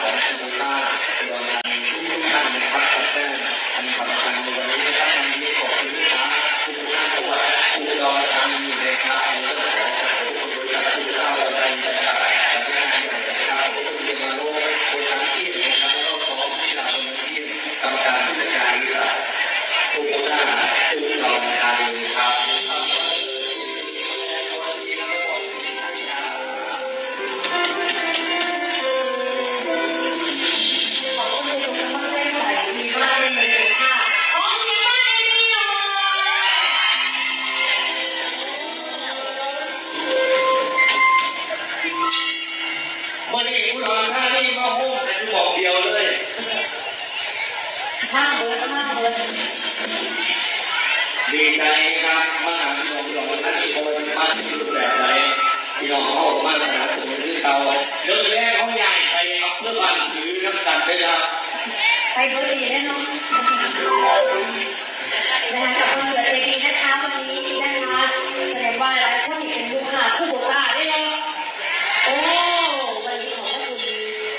ของคุณตาอุดรธานีที่ท่านนะครับกับแม่อันสำคัญในวันนี้ ปรบมือหน่อยวันนี้คุณรอนท่านี่มาหุ้มเป็นบอกเดียวเลยห้าเบอร์ห้าเบอร์ ดีใจครับมาหาพี่น้องพี่น้องท่านที่โทรมาที่รูปแบบไหนพี่น้องเขาออกมาสนับสนุนที่เขาเรื่องแรกเขาใหญ่ไปเอาเพื่อวันถือน้ำกันไปครับไปเบอร์ดีแน่นอนนะคะกับคอนเสิร์ตเอบีนะคะวันนี้นะคะแสดงว่าหลายคนนี่เป็นลูกค้าคู่โบต้าได้เลยโอ้วันนี้ขอบคุณ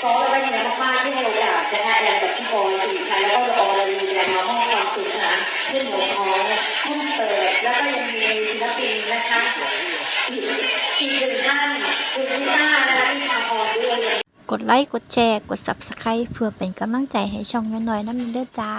ซอสและเป็นเงินมากๆที่ให้โอกาสนะคะแอนกับพี่บอยสิริชัยแล้วก็ สนานเพื่อนหัวของคอนเสิร์ฟแล้วก็ยังมีศิลปินนะคะอีกอีกหนึ่งท่านคุณพี่ต้านะคะที่มาพรด้วยกดไลค์กดแชร์กด Subscribe เพื่อเป็นกำลังใจให้ช่องน้อยๆน้ำเด้อจ้า